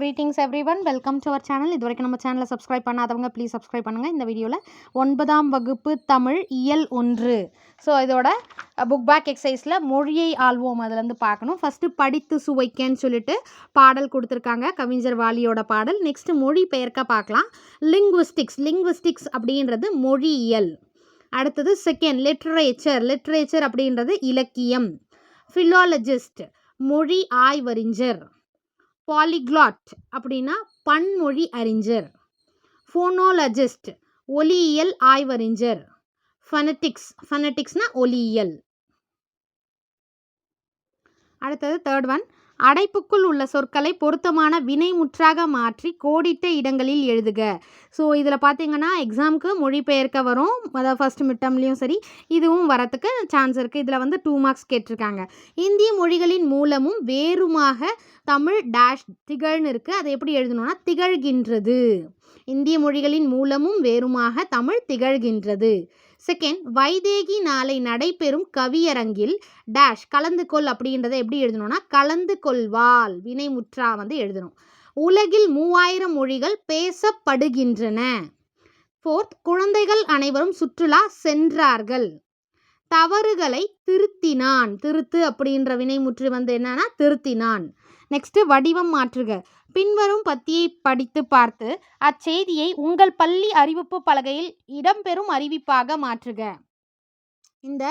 Greetings everyone welcome to our channel இது வரைக்கும் நம்ம சேனலை சப்ஸ்கிரைப் பண்ணாதவங்க ப்ளீஸ் சப்ஸ்கிரைப் பண்ணுங்கள் இந்த வீடியோவில் ஒன்பதாம் வகுப்பு தமிழ் இயல் ஒன்று. ஸோ இதோட புக் பேக் எக்ஸசைஸில் மொழியை ஆள்வோம். அதுலேருந்து பார்க்கணும். ஃபஸ்ட்டு படித்து சுவைக்கன்னு சொல்லிட்டு பாடல் கொடுத்துருக்காங்க. கவிஞர் வாலியோட பாடல். நெக்ஸ்ட்டு மொழி பெயர்க்க பார்க்கலாம். லிங்குவிஸ்டிக்ஸ் லிங்குவிஸ்டிக்ஸ் அப்படின்றது மொழியியல் அடுத்தது செகண்ட் லிட்ரேச்சர் லிட்ரேச்சர் அப்படின்றது இலக்கியம். ஃபிலாலஜிஸ்ட் மொழி ஆய்வறிஞர். பாலிக்ளாட் அப்படின்னா பன்மொழி அறிஞர் ஃபோனோலஜிஸ்ட் ஒலியியல் ஆய்வறிஞர் ஃபனட்டிக்ஸ் ஃபனட்டிக்ஸ்னா ஒலியியல். அடுத்தது தேர்ட் ஒன் அடைப்புக்குள் உள்ள சொற்களை பொருத்தமான வினைமுற்றாக மாற்றி கோடிட்ட இடங்களில் எழுதுக. ஸோ இதில் பார்த்தீங்கன்னா எக்ஸாமுக்கு மொழிபெயர்க்க வரும். அதாவது ஃபஸ்ட் மிட்டம்லேயும் சரி இதுவும் வரத்துக்கு சான்ஸ் இருக்குது இதில் வந்து டூ மார்க்ஸ் கேட்டிருக்காங்க. இந்திய மொழிகளின் மூலமும் வேறுமாக தமிழ் டேஷ் திகழ்னு இருக்குது அதை எப்படி எழுதணும்னா திகழ்கின்றது. இந்திய மொழிகளின் மூலமும் வேறுமாக தமிழ் திகழ்கின்றது. செகண்ட் வைதேகி நாளை நடைபெறும் கவியரங்கில் டேஷ் கலந்து கொள் அப்படின்றத எப்படி எழுதணும்னா கலந்து கொள்வாள். வினைமுற்றா வந்து எழுதணும். உலகில் மூவாயிரம் மொழிகள் பேசப்படுகின்றன. ஃபோர்த் குழந்தைகள் அனைவரும் சுற்றுலா சென்றார்கள். தவறுகளை திருத்தினான். திருத்து அப்படின்ற வினைமுற்று வந்து என்னன்னா திருத்தினான். நெக்ஸ்ட்டு வடிவம் மாற்றுக. பின்வரும் பத்தியை படித்து பார்த்து அச்செய்தியை உங்கள் பள்ளி அறிவிப்பு பலகையில் இடம்பெறும் அறிவிப்பாக மாற்றுக. இந்த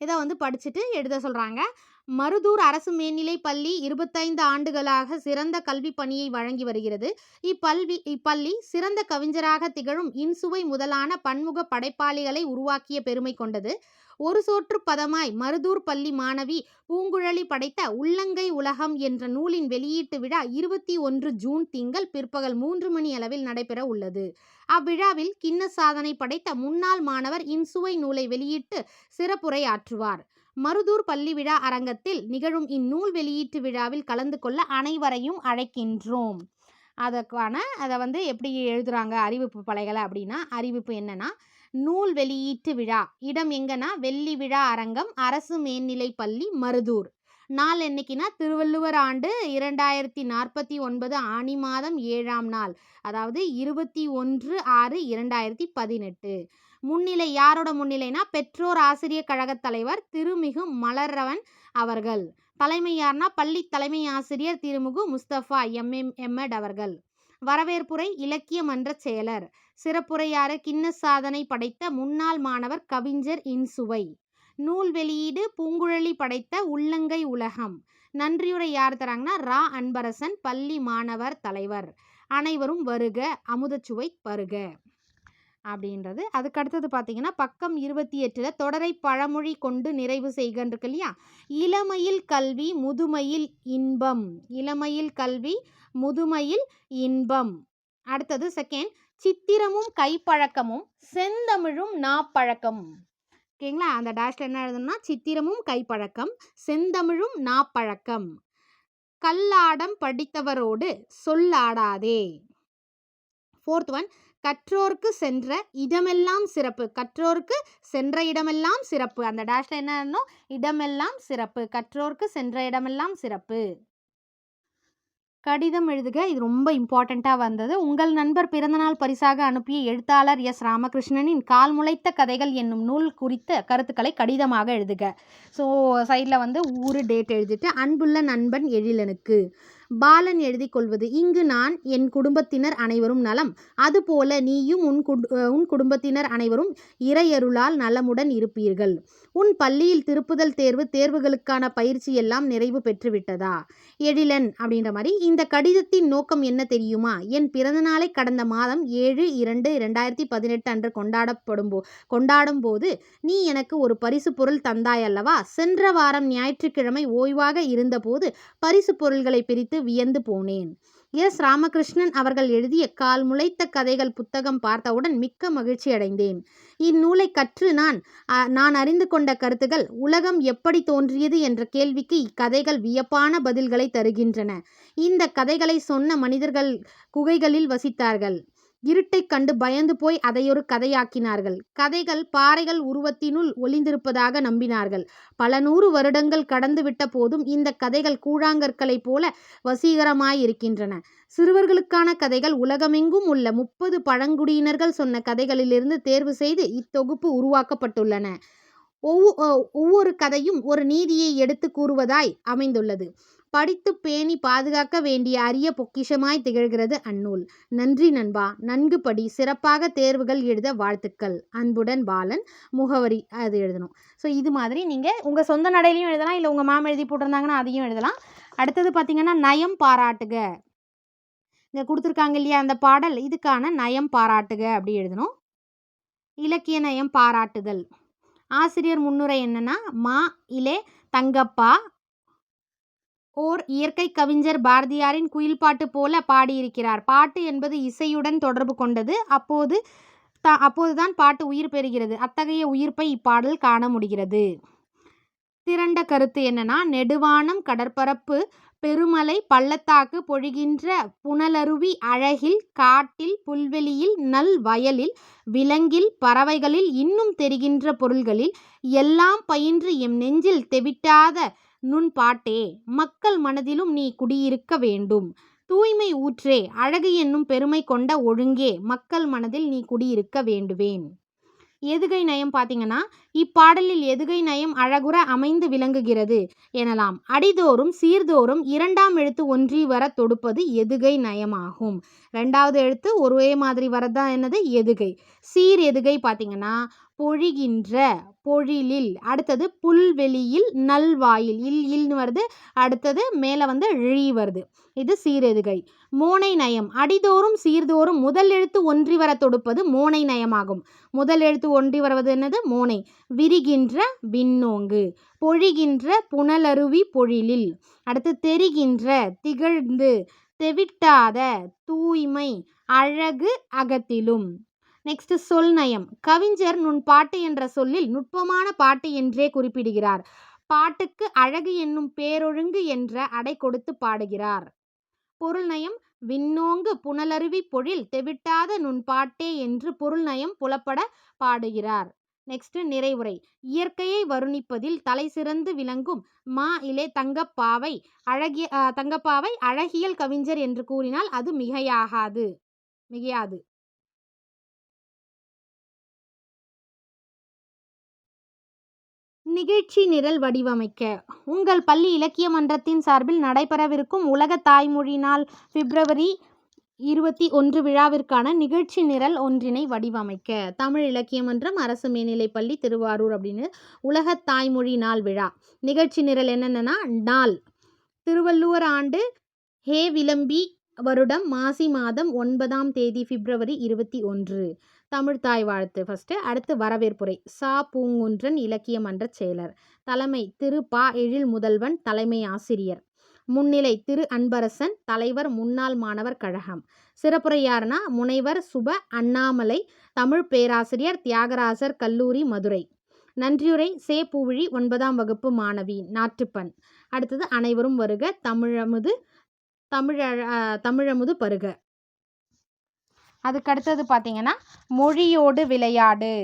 இதை வந்து படிச்சுட்டு எழுத சொல்கிறாங்க மருதூர் அரசு மேல்நிலை பள்ளி இருபத்தைந்து ஆண்டுகளாக சிறந்த கல்வி பணியை வழங்கி வருகிறது. இப்பல்வி இப்பள்ளி சிறந்த கவிஞராக திகழும் இன்சுவை முதலான பன்முக படைப்பாளிகளை உருவாக்கிய பெருமை கொண்டது. ஒரு சோற்று பதமாய் மருதூர் பள்ளி மாணவி பூங்குழலி படைத்த உள்ளங்கை உலகம் என்ற நூலின் வெளியீட்டு விழா இருபத்தி ஒன்று ஜூன் திங்கள் பிற்பகல் மூன்று மணி அளவில் நடைபெற உள்ளது. அவ்விழாவில் கிண்ண சாதனை படைத்த முன்னாள் மாணவர் இன்சுவை நூலை வெளியிட்டு சிறப்புரை ஆற்றுவார் மருதூர் பள்ளி விழா அரங்கத்தில் நிகழும் இந்நூல் வெளியீட்டு விழாவில் கலந்து கொள்ள அனைவரையும் அழைக்கின்றோம். அதற்கான அதை வந்து எப்படி எழுதுகிறாங்க அறிவிப்பு பலைகளை அப்படின்னா அறிவிப்பு என்னன்னா நூல் வெளியீட்டு விழா. இடம் எங்கன்னா வெள்ளி விழா அரங்கம் அரசு மேல்நிலை பள்ளி மருதூர். நாள் என்னைக்குன்னா திருவள்ளுவர் ஆண்டு இரண்டாயிரத்தி நாற்பத்தி ஒன்பது ஆணி மாதம் ஏழாம் நாள். அதாவது இருபத்தி ஒன்று ஆறு இரண்டாயிரத்தி பதினெட்டு முன்னிலை யாரோட முன்னிலைனா பெற்றோர் ஆசிரியர் கழக தலைவர் திருமிகு மலரவன் அவர்கள். தலைமை யார்னா பள்ளி தலைமை ஆசிரியர் திருமுகு முஸ்தபா எம்எம் எம்எட் அவர்கள். வரவேற்புரை இலக்கிய மன்ற செயலர். சிறப்புரையாறு கிண்ண சாதனை படைத்த முன்னாள் மாணவர் கவிஞர் இன்சுவை. நூல் வெளியீடு பூங்குழலி படைத்த உள்ளங்கை உலகம். நன்றியுரை யார் தராங்கன்னா ரா. அன்பரசன் பள்ளி மாணவர் தலைவர். அனைவரும் வருக அமுதச்சுவை வருக அப்படின்றது. அதுக்கு அடுத்தது பார்த்தீங்கன்னா பக்கம் இருபத்தி எட்டில் தொடரை பழமொழி கொண்டு நிறைவு செய்கின்றிருக்கு இல்லையா? இளமையில் கல்வி முதுமையில் இன்பம். இளமையில் கல்வி முதுமையில் இன்பம். அடுத்தது செகண்ட் சித்திரமும் கைப்பழக்கமும் செந்தமிழும் நாப்பழக்கம். ஓகேங்களா? அந்த டேஷில் என்ன எழுதணும்னா சித்திரமும் கைப்பழக்கம் செந்தமிழும் நாப்பழக்கம். கல்லாடம் படித்தவரோடு சொல்லாடாதே. ஃபோர்த் ஒன் கற்றோர்க்கு சென்ற இடமெல்லாம் சிறப்பு. கற்றோர்க்கு சென்ற இடமெல்லாம் சிறப்பு. அந்த டேஷில் என்ன இடமெல்லாம் சிறப்பு. கற்றோர்க்கு சென்ற இடமெல்லாம் சிறப்பு. கடிதம் எழுதுக. இது ரொம்ப இம்பார்ட்டண்ட்டாக வந்தது. உங்கள் நண்பர் பிறந்தநாள் பரிசாக அனுப்பிய எழுத்தாளர் எஸ். ராமகிருஷ்ணனின் கால் முளைத்த கதைகள் என்னும் நூல் குறித்த கருத்துக்களை கடிதமாக எழுதுக. ஸோ சைடில் வந்து ஊர் டேட் எழுதிட்டு அன்புள்ள நண்பன் எழிலனுக்கு. பாலன் எழுதி கொள்வது இங்கு நான் என் குடும்பத்தினர் அனைவரும் நலம். அதுபோல நீயும் உன் குடு உன் குடும்பத்தினர் அனைவரும் இறையருளால் நலமுடன் இருப்பீர்கள். உன் பள்ளியில் திருப்புதல் தேர்வு தேர்வுகளுக்கான பயிற்சி எல்லாம் நிறைவு பெற்றுவிட்டதா? எழிலன் அப்படின்ற மாதிரி இந்த கடிதத்தின் நோக்கம் என்ன தெரியுமா? என் பிறந்தநாளை கடந்த மாதம் ஏழு இரண்டு இரண்டாயிரத்தி பதினெட்டு அன்று கொண்டாடப்படும் போ கொண்டாடும் போது நீ எனக்கு ஒரு பரிசு பொருள் தந்தாய் அல்லவா? சென்ற வாரம் ஞாயிற்றுக்கிழமை ஓய்வாக இருந்தபோது பரிசு பொருள்களை பிரித்து வியந்து போனேன். எஸ். ராமகிருஷ்ணன் அவர்கள் எழுதிய கால் முளைத்த கதைகள் புத்தகம் பார்த்தவுடன் மிக்க மகிழ்ச்சி அடைந்தேன். இந்நூலை கற்று நான் நான் அறிந்து கொண்ட கருத்துகள் உலகம் எப்படி தோன்றியது என்ற கேள்விக்கு இக்கதைகள் வியப்பான பதில்களை தருகின்றன. இந்த கதைகளை சொன்ன மனிதர்கள் குகைகளில் வசித்தார்கள். இருட்டைக் கண்டு பயந்து போய் அதையொரு கதையாக்கினார்கள். கதைகள் பாறைகள் உருவத்தினுள் ஒளிந்திருப்பதாக நம்பினார்கள். பல நூறு வருடங்கள் கடந்துவிட்ட போதும் இந்த கதைகள் கூழாங்கற்களைப் போல வசீகரமாயிருக்கின்றன. சிறுவர்களுக்கான கதைகள் உலகமெங்கும் உள்ள முப்பது பழங்குடியினர்கள் சொன்ன கதைகளிலிருந்து தேர்வு செய்து இத்தொகுப்பு உருவாக்கப்பட்டுள்ளன. ஒவ்வொ ஒவ்வொரு கதையும் ஒரு நீதியை எடுத்து கூறுவதாய் அமைந்துள்ளது. படித்து பேணி பாதுகாக்க வேண்டிய அரிய பொக்கிஷமாய் திகழ்கிறது அந்நூல். நன்றி நண்பா. நன்கு படி சிறப்பாக தேர்வுகள் எழுத வாழ்த்துக்கள். அன்புடன் பாலன். முகவரி அது எழுதணும். ஸோ இது மாதிரி நீங்கள் உங்கள் சொந்த நடையிலையும் எழுதலாம். இல்லை உங்கள் மாம் எழுதி போட்டிருந்தாங்கன்னா அதையும் எழுதலாம். அடுத்தது பார்த்தீங்கன்னா நயம் பாராட்டுக. இங்கே கொடுத்துருக்காங்க இல்லையா அந்த பாடல். இதுக்கான நயம் பாராட்டுக அப்படி எழுதணும். இலக்கிய நயம் பாராட்டுதல். ஆசிரியர் முன்னுரை என்னென்னா மா இலே தங்கப்பா ஓர் இயற்கை கவிஞர் பாரதியாரின் குயில் பாட்டு போல பாடியிருக்கிறார். பாட்டு என்பது இசையுடன் தொடர்பு கொண்டது. அப்போது த அப்போதுதான் பாட்டு உயிர் பெறுகிறது. அத்தகைய உயிர்ப்பை இப்பாடல் காண முடிகிறது. திரண்ட கருத்து என்னன்னா நெடுவானம் கடற்பரப்பு பெருமலை பள்ளத்தாக்கு பொழிகின்ற புனலருவி அழகில் காட்டில் புல்வெளியில் நல் வயலில் விலங்கில் பறவைகளில் இன்னும் தெரிகின்ற பொருள்களில் எல்லாம் பயின்று எம் நெஞ்சில் தெவிட்டாத நுண் பாட்டே மக்கள் மனதிலும் நீ குடியிருக்க வேண்டும். தூய்மை ஊற்றே அழகு என்னும் பெருமை கொண்ட ஒழுங்கே மக்கள் மனதில் நீ குடியிருக்க வேண்டுவேன். எதுகை நயம் பார்த்தீங்கன்னா இப்பாடலில் எதுகை நயம் அழகுற அமைந்து விளங்குகிறது எனலாம். அடிதோறும் சீர்தோறும் இரண்டாம் எழுத்து ஒன்றி வர தொடுப்பது எதுகை நயமாகும். ரெண்டாவது எழுத்து ஒரே மாதிரி வரதான் என்னது? எதுகை. சீர் எதுகை பார்த்தீங்கன்னா பொழிகின்ற பொழிலில். அடுத்தது புல்வெளியில் நல்வாயில். இல் இல்னு வருது. அடுத்தது மேலே வந்து ழி வருது. இது சீரெதுகை. மோனை நயம். அடிதோறும் சீர்தோறும் முதல் எழுத்து ஒன்றி வர தொடுப்பது மோனை நயமாகும். முதல் எழுத்து ஒன்றி வருவது என்னது? மோனை. விரிகின்ற விண்ணோங்கு. பொழிகின்ற புனலருவி பொழிலில். அடுத்து தெரிகின்ற திகழ்ந்து. தெவிட்டாத தூய்மை அழகு அகத்திலும். நெக்ஸ்ட் சொல் நயம். கவிஞர் நுண் பாட்டு என்ற சொல்லில் நுட்பமான பாட்டு என்றே குறிப்பிடுகிறார். பாட்டுக்கு அழகு என்னும் பேரொழுங்கு என்ற அடை கொடுத்து பாடுகிறார். பொருள் நயம். விண்ணோங்கு புனலருவி பொழில் தெவிட்டாத நுண் பாட்டே என்று பொருள் நயம் புலப்பட பாடுகிறார். நெக்ஸ்ட் நிறைவுரை. இயற்கையை வருணிப்பதில் தலை சிறந்து விளங்கும் மா இலே தங்கப்பாவை அழகிய தங்கப்பாவை அழகியல் கவிஞர் என்று கூறினால் அது மிகையாகாது. மிகையாது. நிகழ்ச்சி நிரல் வடிவமைக்க. உங்கள் பள்ளி இலக்கிய மன்றத்தின் சார்பில் நடைபெறவிருக்கும் உலக தாய்மொழி நாள் பிப்ரவரி இருபத்தி ஒன்று விழாவிற்கான நிகழ்ச்சி நிரல் ஒன்றினை வடிவமைக்க. தமிழ் இலக்கிய மன்றம் அரசு மேல்நிலைப்பள்ளி திருவாரூர் அப்படின்னு உலக தாய்மொழி நாள் விழா. நிகழ்ச்சி நிரல் என்னென்னா நாள். திருவள்ளுவர் ஆண்டு ஹே விளம்பி வருடம் மாசி மாதம் ஒன்பதாம் தேதி பிப்ரவரி இருபத்தி ஒன்று. தமிழ் தாய் வாழ்த்து. ஃபஸ்ட்டு அடுத்து வரவேற்புரை. சா. பூங்குன்றன் இலக்கிய மன்ற செயலர். தலைமை திரு. பா. எழில் முதல்வன் தலைமை ஆசிரியர். முன்னிலை திரு. அன்பரசன் தலைவர் முன்னாள் மாணவர் கழகம். சிறப்புரையார்னா முனைவர் சுப அண்ணாமலை தமிழ் பேராசிரியர் தியாகராசர் கல்லூரி மதுரை. நன்றியுரை. சே. பூவிழி ஒன்பதாம் வகுப்பு மாணவி நாட்டுப்பண் அடுத்தது அனைவரும் வருக. தமிழமுது தமிழ தமிழமுது பருக. அதுக்கடுத்தது பார்த்தீங்கன்னா மொழியோடு விளையாடு.